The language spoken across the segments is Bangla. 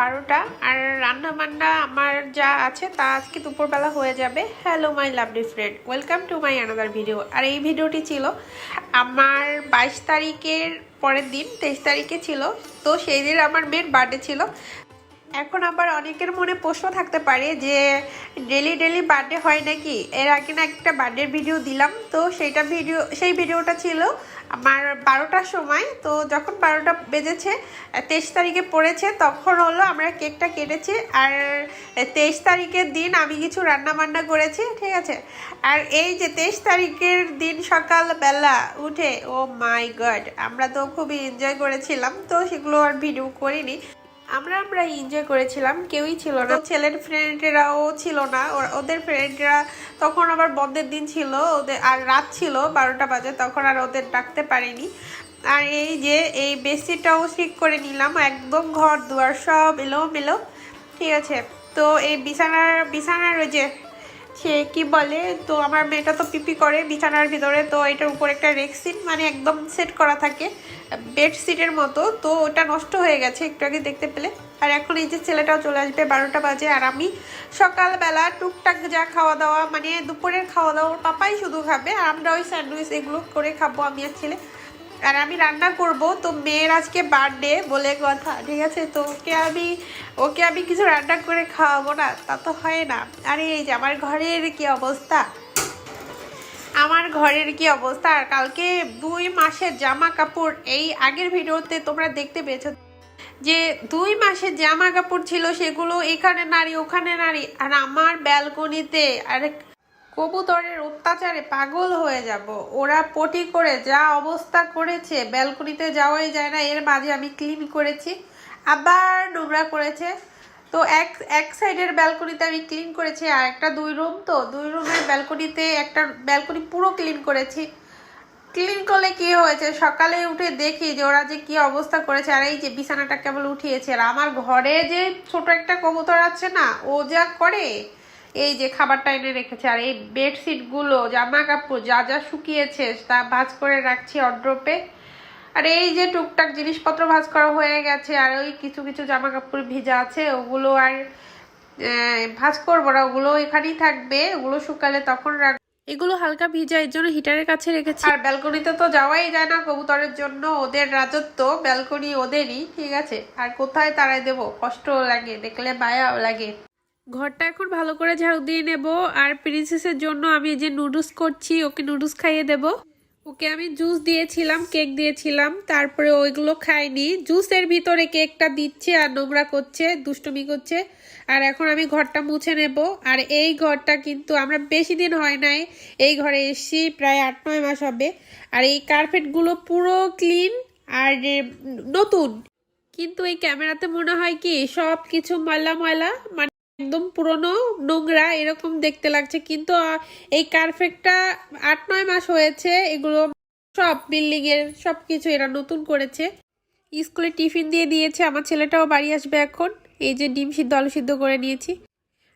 বারোটা আর রান্না বান্না আমার যা আছে তা আজকে দুপুরবেলা হয়ে যাবে। Hello my lovely friend welcome to my another video আর এই ভিডিওটি ছিল আমার বাইশ তারিখের পরের দিন, তেইশ তারিখে ছিল। তো সেই দিন আমার মেয়ের বার্থডে ছিল। এখন আবার অনেকের মনে প্রশ্ন থাকতে পারে যে, ডেলি ডেলি বার্থডে হয় নাকি? এর আগে না একটা বার্থডের ভিডিও দিলাম, তো সেইটা ভিডিও, সেই ভিডিওটা ছিল আমার বারোটার সময়। তো যখন বারোটা বেজেছে, তেইশ তারিখে পড়েছে, তখন হলো আমরা কেকটা কেটেছি। আর তেইশ তারিখের দিন আমি কিছু রান্না বান্না করেছি, ঠিক আছে? আর এই যে তেইশ তারিখের দিন সকালবেলা উঠে, ও মাই গড, আমরা তো খুবই এনজয় করেছিলাম, তো সেগুলো আর ভিডিও করিনি। আমরা আমরা এনজয় করেছিলাম, কেউই ছিল না। ছেলের ফ্রেন্ডেরাও ছিল না। ওদের ফ্রেন্ডরা তখন আবার বন্ধের দিন ছিল, ওদের, আর রাত ছিল বারোটা বাজে, তখন আর ওদের ডাকতে পারিনি। আর এই যে, এই বেসিটাও ঠিক করে নিলাম, একদম ঘর দুয়ার সব এলো মেলো ঠিক আছে? তো এই বিছানার বিছানার ওই যে সে কি বলে? তো আমার মেয়েটা তো পিপি করে বিছানার ভিতরে, তো এটার উপর একটা রেক্সিট মানে একদম সেট করা থাকে বেডশিটের মতো। তো ওটা নষ্ট হয়ে গেছে একটু আগে দেখতে পেলে। আর এখন এই যে ছেলেটাও চলে আসবে বারোটা বাজে আর আমি সকালবেলা টুকটাক যা খাওয়া দাওয়া মানে দুপুরের খাওয়া দাওয়া পাপাই শুধু খাবে। আর আমরা ওই স্যান্ডউইচ এগুলো করে খাব, আমি আর ছেলে। আর আমি রান্না করব, তো মেয়ের আজকে বার্থডে বলে কথা, ঠিক আছে? তো ওকে আমি ওকে আমি কিছু রান্না করে খাওয়াবো না, তা তো হয় না। আরে এই যে আমার ঘরের কি অবস্থা? আমার ঘরের কি অবস্থা? আর কালকে দুই মাসের জামা কাপড় এই আগের ভিডিওতে তোমরা দেখতে পেয়েছ যে দুই মাসের জামা কাপড় ছিল, সেগুলো এখানে নারী ওখানে নারী আর আমার ব্যালকনিতে আরে কবুতরের অত্যাচারে পাগল হয়ে যাব। ওরা পটি করে যা অবস্থা করেছে, ব্যালকনিতে যাওয়াই যায় না। এর মাঝে আমি ক্লিন করেছি, আবার নোংরা করেছে। তো এক এক সাইডের ব্যালকনিতে আমি ক্লিন করেছি আর একটা দুই রুম তো। দুই রুমের ব্যালকনিতে একটা ব্যালকনি পুরো ক্লিন করেছি। ক্লিন করলে কি হয়েছে? সকালে উঠে দেখি যে ওরা যে কি অবস্থা করেছে আর এই যে বিছানাটা কেবল উঠিয়েছে। আর আমার ঘরে যে ছোট একটা কবুতর আছে না, ও যা করে এই যে খাবারটা এনে রেখেছে আর এই বেডশিটগুলো জামা কাপড় যা যা শুকিয়েছে তা ভাজ করে রাখছি অড্রপে আর এই যে টুকটাক জিনিসপত্র ভাজ করা হয়ে গেছে আর ওই কিছু কিছু জামা কাপড় ভিজা আছে ওগুলো আর ভাজ করব না ওগুলো এখানেই থাকবে ওগুলো শুকালে তখন রাখ। এগুলো হালকা ভিজা এর জন্য হিটারের কাছে রেখেছি। আর ব্যালকনিতে তো যাওয়াই যায় না কবুতরের জন্য ওদের রাজত্ব ব্যালকনি ওদেরই ঠিক আছে? আর কোথায় তারাই দেব? কষ্ট লাগে দেখলে মায়াও লাগে। ঘরটা এখন ভালো করে ঝাড়ু দিয়ে নেব আর প্রিন্সেসের জন্য আমি যে নুডলস করছি, ওকে নুডলস খাইয়ে দেব। ওকে আমি জুস দিয়েছিলাম কেক দিয়েছিলাম, তারপরে ওইগুলো খাইনি। জুসের ভিতরে কেকটা দিচ্ছে আর নোংরা করছে, দুষ্টুমি করছে। আর এখন আমি ঘরটা মুছে নেব। আর এই ঘরটা কিন্তু আমরা বেশি দিন হয় নাই, এই ঘরে এসছি, প্রায় আট, নয় মাস হবে। আর এই কার্পেটগুলো পুরো ক্লিন আর নতুন। কিন্তু এই ক্যামেরাতে মনে হয় কি সব কিছু ময়লা ময়লা মানে একদম পুরনো নোংরা এরকম দেখতে লাগছে। কিন্তু এই কারফেক্টটা আট নয় মাস হয়েছে। এগুলো সব বিল্ডিং এর সব কিছু এরা নতুন করেছে। স্কুলে টিফিন দিয়ে দিয়েছে। আমার ছেলেটাও বাড়ি আসবে এখন। এই যে ডিম সিদ্ধ, আলু সিদ্ধ করে নিয়েছি।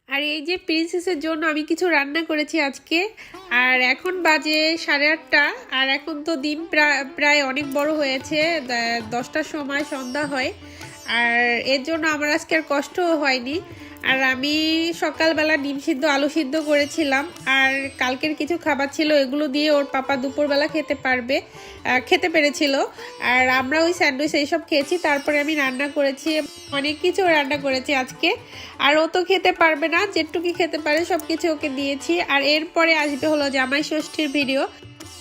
আর এই যে প্রিন্সেসের জন্য আমি কিছু রান্না করেছি আজকে। আর এখন বাজে সাড়ে আটটা। আর এখন তো দিন প্রায় অনেক বড় হয়েছে। দশটার সময় সন্ধ্যা হয়। আর এর জন্য আমার আজকে আর কষ্টও হয়নি। আর আমি সকালবেলা ডিম সিদ্ধ, আলু সিদ্ধ করেছিলাম। আর কালকের কিছু খাবার ছিল, এগুলো দিয়ে ওর পাপা দুপুরবেলা খেতে পারবে খেতে পেরেছিল। আর আমরা ওই স্যান্ডউইচ এইসব খেয়েছি, তারপরে আমি রান্না করেছি, অনেক কিছু রান্না করেছি আজকে। আর ও তো খেতে পারবে না, যেটুকি খেতে পারে সব কিছু ওকে দিয়েছি। আর এরপরে আসবে হলো জামাই ষষ্ঠীর ভিডিও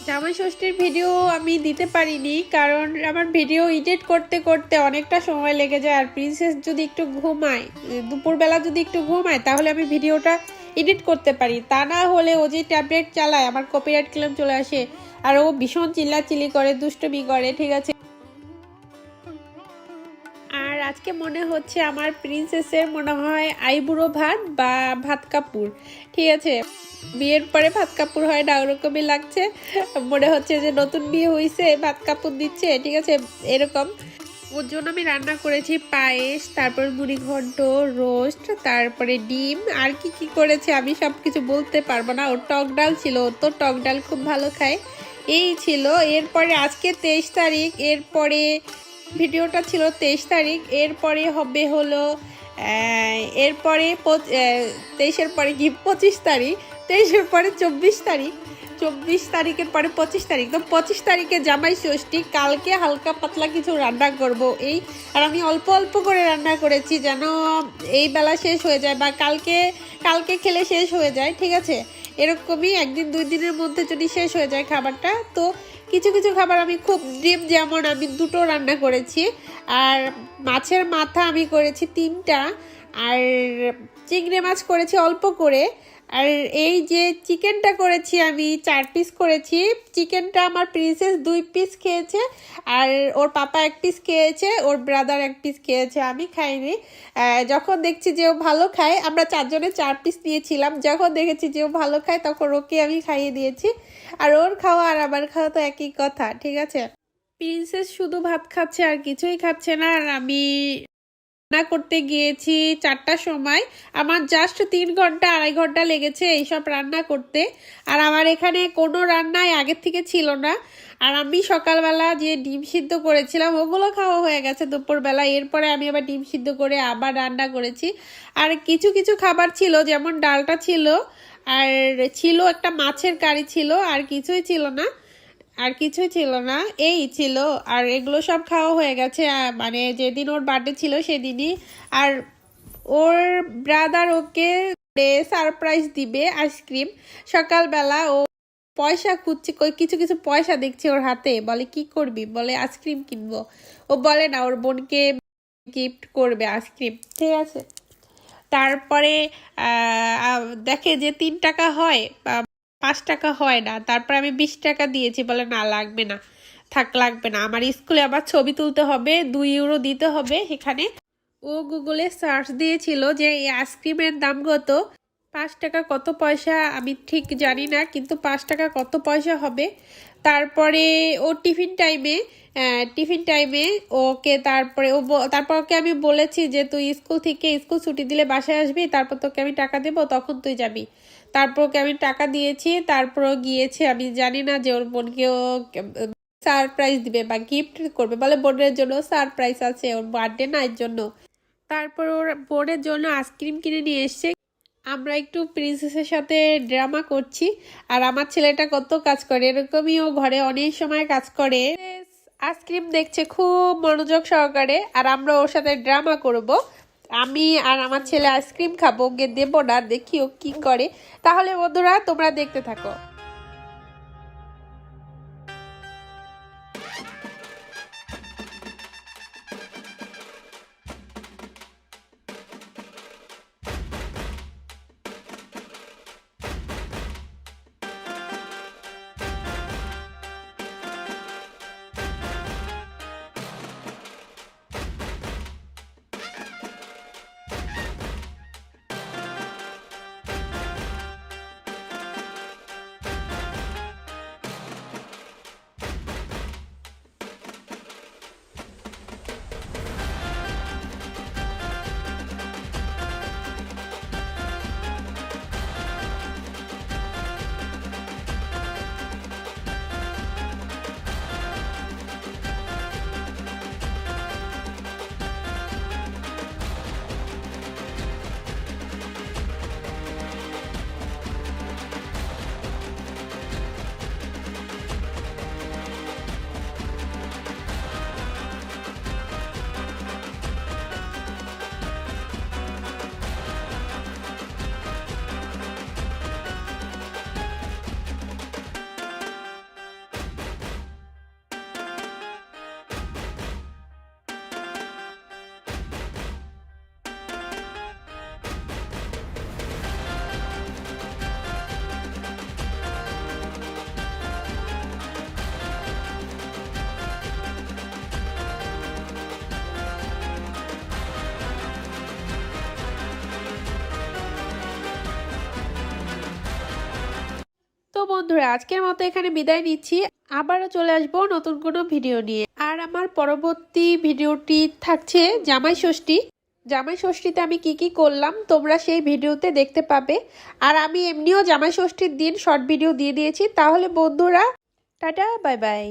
জামাই ষষ্ঠীর ভিডিও আমি দিতে পারিনি, কারণ আমার ভিডিও এডিট করতে করতে অনেকটা সময় লেগে যায়। আর প্রিন্সেস যদি একটু ঘুমায়, দুপুরবেলা যদি একটু ঘুমায়, তাহলে আমি ভিডিওটা এডিট করতে পারি। তা না হলে ও যে ট্যাবলেট চালায়, আমার কপিরাইট ক্লেম চলে আসে। আর ও ভীষণ চিল্লাচিল্লি করে, দুষ্টমি করে, ঠিক আছে? আজকে মনে হচ্ছে আমার প্রিন্সেসের মনে হয় আইবুড়ো ভাত বা ভাত কাপুর ঠিক আছে? বিয়ের পরে ভাত কাপড় হয় না, ওরকমই লাগছে। মনে হচ্ছে যে নতুন বিয়ে হয়েছে ভাত কাপড় দিচ্ছে, ঠিক আছে? এরকম। ওর জন্য আমি রান্না করেছি পায়েস, তারপর মুড়ি ঘন্ট, রোস্ট, তারপরে ডিম। আর কি কি করেছে আমি সব কিছু বলতে পারব না। ওর টক ডাল ছিল, ওর তো টক ডাল খুব ভালো খায়। এই ছিল। এরপরে আজকে তেইশ তারিখ, এরপরে ভিডিওটা ছিল তেইশ তারিখ, এরপরে হবে হলো এরপরে তেইশের পরে কি? পঁচিশ তারিখ, তেইশের পরে চব্বিশ তারিখ, চব্বিশ তারিখের পরে পঁচিশ তারিখ। তো পঁচিশ তারিখে জামাই ষষ্ঠী, কালকে হালকা পাতলা কিছু রান্না করব এই, আর আমি অল্প অল্প করে রান্না করেছি যেন এই বেলা শেষ হয়ে যায় বা কালকে কালকে খেলে শেষ হয়ে যায়, ঠিক আছে? এরকমই একদিন দুই দিনের মধ্যে যদি শেষ হয়ে যায় খাবারটা, তো কিছু কিছু খাবার আমি খুব ডিম যেমন আমি দুটো রান্না করেছি, আর মাছের মাথা আমি করেছি তিনটা, আর চিংড়ি মাছ করেছি অল্প করে আর এই যে চিকেনটা করেছি আমি, চার পিস করেছি। চিকেনটা আমার প্রিন্সেস দুই পিস খেয়েছে, আর ওর পাপা এক পিস খেয়েছে, ওর ব্রাদার এক পিস খেয়েছে, আমি খাইনি। যখন দেখছি যে ও ভালো খায়, আমরা চারজনে চার পিস নিয়েছিলাম। যখন দেখেছি যে ও ভালো খায়, তখন ওকে আমি খাইয়ে দিয়েছি। আর ওর খাওয়া আর আমার খাওয়া তো একই কথা, ঠিক আছে? প্রিন্সেস শুধু ভাত খাচ্ছে আর কিছুই খাচ্ছে না, আর আমি রান্না করতে গিয়েছি চারটার সময়। আমার জাস্ট তিন ঘণ্টা, আড়াই ঘণ্টা লেগেছে এইসব রান্না করতে। আর আমার এখানে কোনো রান্নাই আগের থেকে ছিল না। আর আমি সকালবেলা যে ডিম সিদ্ধ করেছিলাম, ওগুলো খাওয়া হয়ে গেছে দুপুরবেলা। এরপরে আমি আবার ডিম সিদ্ধ করে আবার রান্না করেছি। আর কিছু কিছু খাবার ছিল, যেমন ডালটা ছিল, আর ছিল একটা মাছের কারি ছিল, আর কিছুই ছিল না। আর কিছুই ছিল না। এই ছিল। আর এগুলো সব খাওয়া হয়ে গেছে। মানে যেদিন ওর বার্থডে ছিল সেদিনই। আর ওর ব্রাদার ওকে সারপ্রাইজ দিবে আইসক্রিম সকালবেলা ও পয়সা খুঁজছে কিছু কিছু পয়সা দেখছি ওর হাতে। বলে, কি করবি? বলে আইসক্রিম কিনবো। ও বলে, না, ওর বোনকে গিফট করবে আইসক্রিম ঠিক আছে। তারপরে দেখে যে তিন টাকা হয় পাঁচ টাকা হয় না, তারপর আমি বিশ টাকা দিয়েছি, বলে না, লাগবে না, থাক, লাগবে না। আমার স্কুলে আবার ছবি তুলতে হবে, দুই ইউরো দিতে হবে এখানে। ও গুগলে সার্চ দিয়েছিল যে এই আইসক্রিমের দাম কত, পাঁচ টাকা কত পয়সা, আমি ঠিক জানি না, কিন্তু পাঁচ টাকা কত পয়সা হবে। তারপরে ও টিফিন টাইমে টিফিন টাইমে ওকে তারপরে ও তারপর ওকে আমি বলেছি যে, তুই স্কুল থেকে স্কুল ছুটি দিলে বাসায় আসবি, তারপর তোকে আমি টাকা দেবো, তখন তুই যাবি। তারপর ওকে আমি টাকা দিয়েছি তারপর ও গিয়েছে, আমি জানি না যে ওর বোনকেও সারপ্রাইজ দিবে বা গিফট করবে। বলে বোনের জন্য সারপ্রাইজ আছে, ওর বার্থডে না, এর জন্য। তারপর ওর বোনের জন্য আইসক্রিম কিনে নিয়ে এসছে। আমরা একটু প্রিন্সেসের সাথে ড্রামা করছি, আর আমার ছেলেটা কত কাজ করে, এরকমই ও ঘরে অনেক সময় কাজ করে। আইসক্রিম দেখছে, খুব মনোযোগ সহকারে, আর আমরা ওর সাথে ড্রামা করব। আমি আর আমার ছেলে আইসক্রিম খাব, ওকে দেবো না, দেখি ও কি করে। তাহলে বন্ধুরা, তোমরা দেখতে থাকো। তো বন্ধুরা, আজকের মতো এখানে বিদায় নিচ্ছি। আবারও চলে আসব নতুন কোনো ভিডিও নিয়ে। আর আমার পরবর্তী ভিডিওটি থাকছে জামাই ষষ্ঠী। জামাই ষষ্ঠীতে আমি কি কি করলাম তোমরা সেই ভিডিওতে দেখতে পাবে। আর আমি এমনিও জামাই ষষ্ঠীর দিন শর্ট ভিডিও দিয়ে দিয়েছি। তাহলে বন্ধুরা, টাটা, বাই বাই।